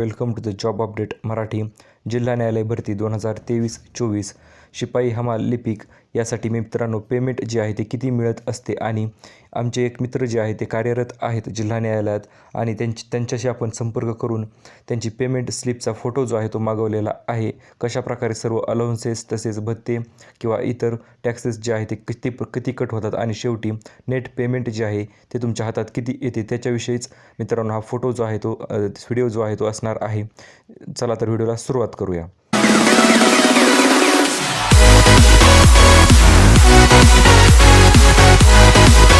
welcome to the job update Marathi जिल्हा न्यायालय भरती दोन हजार तेवीस चोवीस शिपाई हमाल लिपिक यासाठी मी मित्रांनो पेमेंट जे आहे ते किती मिळत असते आणि आमचे एक मित्र जे आहे ते कार्यरत आहेत जिल्हा न्यायालयात आणि त्यांची त्यांच्याशी आपण संपर्क करून त्यांची पेमेंट स्लिपचा फोटो जो आहे तो मागवलेला आहे. कशाप्रकारे सर्व अलाउन्सेस तसेच भत्ते किंवा इतर टॅक्सेस जे आहे ते किती किती कट होतात आणि शेवटी नेट पेमेंट जे आहे ते तुमच्या हातात किती येते त्याच्याविषयीच मित्रांनो हा फोटो जो आहे तो व्हिडिओ जो आहे तो असणार आहे. चला तर व्हिडिओला सुरुवात करूया.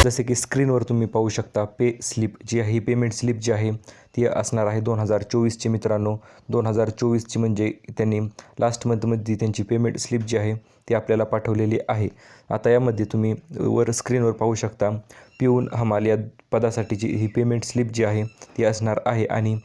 जसे की स्क्रीनवर तुम्ही पाहू शकता पे स्लिप जी आहे ही पेमेंट स्लिप जी आहे ती असणार आहे दोन हजार चोवीसची मित्रांनो. दोन हजार चोवीसची म्हणजे त्यांनी लास्ट मंथमध्ये त्यांची पेमेंट स्लिप जी आहे ती आपल्याला पाठवलेली आहे. आता यामध्ये तुम्ही वर स्क्रीनवर पाहू शकता पिऊन हमाल या पदासाठीची ही पेमेंट स्लिप जी आहे ती असणार आहे आणि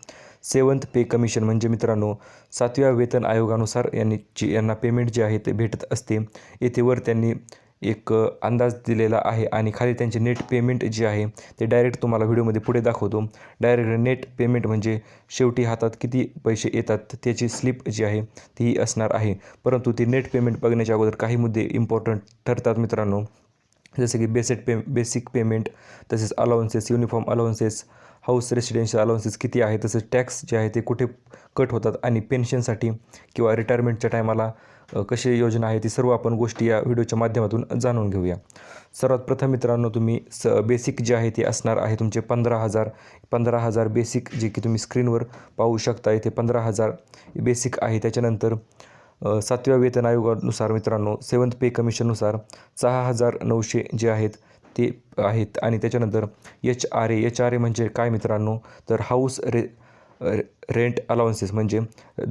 सेवन्थ पे कमिशन. म्हणजे मित्रांनो सातव्या वेतन आयोगानुसार यांनी जी यांना पेमेंट जे आहे ते भेटत असते. येथे वर त्यांनी एक अंदाज दिलेला आहे आणि खाली त्यांचे नेट पेमेंट जे आहे ते डायरेक्ट तुम्हाला व्हिडिओमध्ये पुढे दाखवतो. डायरेक्ट नेट पेमेंट म्हणजे शेवटी हातात किती पैसे येतात त्याची स्लिप जी आहे ती असणार आहे. परंतु ती नेट पेमेंट बघण्याच्या अगोदर काही मुद्दे इम्पॉर्टंट ठरतात मित्रांनो. जसे की बेसेट पे बेसिक पेमेंट तसेच allowances uniform allowances house residential allowances किती आहे तसेच टॅक्स जे आहे ते कुठे कट होतात आणि पेन्शनसाठी किंवा रिटायरमेंटच्या टायमाला कशी योजना आहे ती सर्व आपण गोष्टी या व्हिडिओच्या माध्यमातून जाणून घेऊया. सर्वात प्रथम मित्रांनो तुम्ही स बेसिक जे आहे ते असणार आहे तुमचे पंधरा हजार. पंधरा हजार बेसिक जे की तुम्ही स्क्रीनवर पाहू शकता इथे पंधरा हजार बेसिक आहे. त्याच्यानंतर सातव्या वेतन आयोगानुसार मित्रांनो सेवन्थ पे कमिशननुसार सहा हजार नऊशे जे आहेत ते आहेत. आणि त्याच्यानंतर H R A H R A म्हणजे काय मित्रांनो? तर हाऊस रे रेंट अलाउन्सेस म्हणजे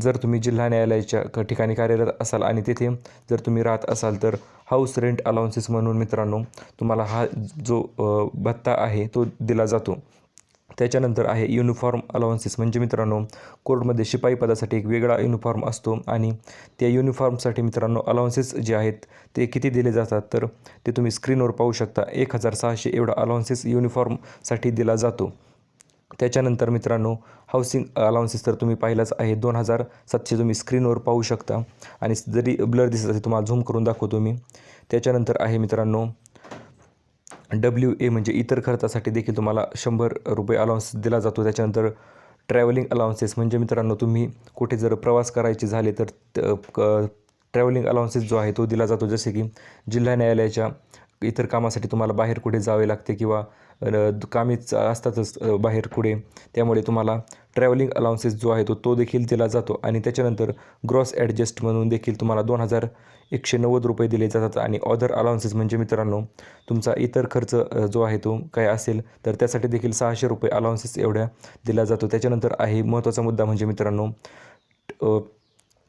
जर तुम्ही जिल्हा न्यायालयाच्या ठिकाणी कार्यरत असाल आणि तेथे जर तुम्ही राहत असाल तर हाऊस रेंट अलाउन्सेस म्हणून मित्रांनो तुम्हाला हा जो भत्ता आहे तो दिला जातो. त्याच्यानंतर आहे युनिफॉर्म अलाउन्सेस म्हणजे मित्रांनो कोर्टमध्ये शिपाई पदासाठी एक वेगळा युनिफॉर्म असतो आणि त्या युनिफॉर्मसाठी मित्रांनो अलाउन्सेस जे आहेत ते किती दिले जातात? तर ते तुम्ही स्क्रीनवर पाहू शकता. एक हजार सहाशे एवढा अलाउन्सेस युनिफॉर्मसाठी दिला जातो. त्याच्यानंतर मित्रांनो हाऊसिंग अलाउन्सेस तर तुम्ही पाहिलाच आहे. दोन हजार सातशे तुम्ही स्क्रीनवर पाहू शकता. आणि जरी ब्लर दिसत असेल तुम्हाला झूम करून दाखवतो मी. त्याच्यानंतर आहे मित्रांनो डब्ल्यू ए म्हणजे इतर खर्चासाठी देखील तुम्हाला शंभर रुपये अलाउन्स दिला जातो. त्याच्यानंतर ट्रॅव्हलिंग अलाउन्सेस म्हणजे मित्रांनो तुम्ही कुठे जर प्रवास करायचे झाले तर ट्रॅव्हलिंग अलाउन्सेस जो आहे तो दिला जातो. जसे की जिल्हा न्यायालयाच्या इतर कामासाठी तुम्हाला बाहेर कुठे जावे लागते किंवा कामीच असतातच बाहेर कुठे त्यामुळे तुम्हाला ट्रॅव्हलिंग अलाउन्सेस जो आहे तो तो देखील दिला जातो. आणि त्याच्यानंतर ग्रॉस ॲडजस्ट म्हणून देखील तुम्हाला दोन हजार एकशे नव्वद रुपये दिले जातात. आणि ऑदर अलाउन्सेस म्हणजे मित्रांनो तुमचा इतर खर्च जो आहे तो काय असेल तर त्यासाठी देखील सहाशे रुपये अलाउन्सेस एवढ्या दिला जातो. त्याच्यानंतर आहे महत्त्वाचा मुद्दा म्हणजे मित्रांनो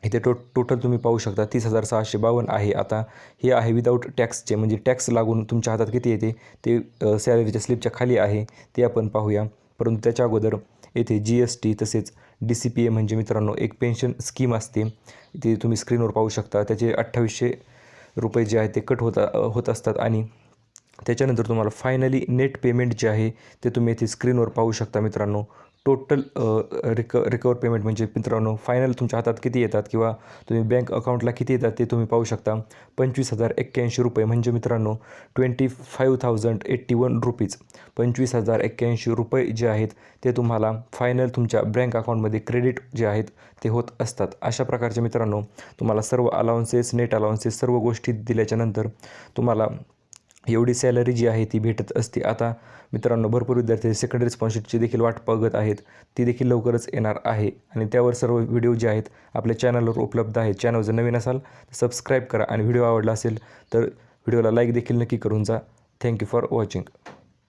इथे टो टोटल तुम्ही पाहू शकता तीस हजार सहाशे बावन्न आहे. आता हे आहे विदाऊट टॅक्सचे म्हणजे टॅक्स लागून तुमच्या हातात किती येते? ते सॅलरीच्या स्लिपच्या खाली आहे. ते आपण पाहूया. परंतु त्याच्या अगोदर येथे जी एस टी तसेच डी सी पी ए म्हणजे मित्रांनो एक पेन्शन स्कीम असते. ते तुम्ही स्क्रीनवर पाहू शकता. त्याचे अठ्ठावीसशे रुपये जे आहे ते कट होता होत असतात. आणि त्याच्यानंतर तुम्हाला फायनली नेट पेमेंट जे आहे ते तुम्ही येथे स्क्रीनवर पाहू शकता मित्रांनो. टोटल रिक रिकवर पेमेंट म्हणजे मित्रांनो फायनल तुमच्या हातात किती येतात किंवा तुम्ही बँक अकाउंटला किती येतात ते तुम्ही पाहू शकता. पंचवीस हजार एक्क्याऐंशी रुपये म्हणजे मित्रांनो twenty five thousand eighty one rupees पंचवीस हजार एक्क्याऐंशी रुपये जे आहेत ते तुम्हाला फायनल तुमच्या बँक अकाउंटमध्ये क्रेडिट जे आहेत ते होत असतात. अशा प्रकारचे मित्रांनो तुम्हाला सर्व अलाउन्सेस नेट अलाउन्सेस सर्व गोष्टी दिल्याच्यानंतर तुम्हाला एवढी सॅलरी जी आहे ती भेटत असते. आता मित्रांनो भरपूर विद्यार्थी सेकंडरी स्पॉन्सरची देखील वाट बघत आहेत. ती देखील लवकरच येणार आहे. आणि त्यावर सर्व व्हिडिओ जे आहेत आपल्या चॅनलवर उपलब्ध आहेत चॅनल जर नवीन असाल तर सबस्क्राईब करा. आणि व्हिडिओ आवडला असेल तर व्हिडिओला लाईक देखील नक्की करून जा. Thank you for watching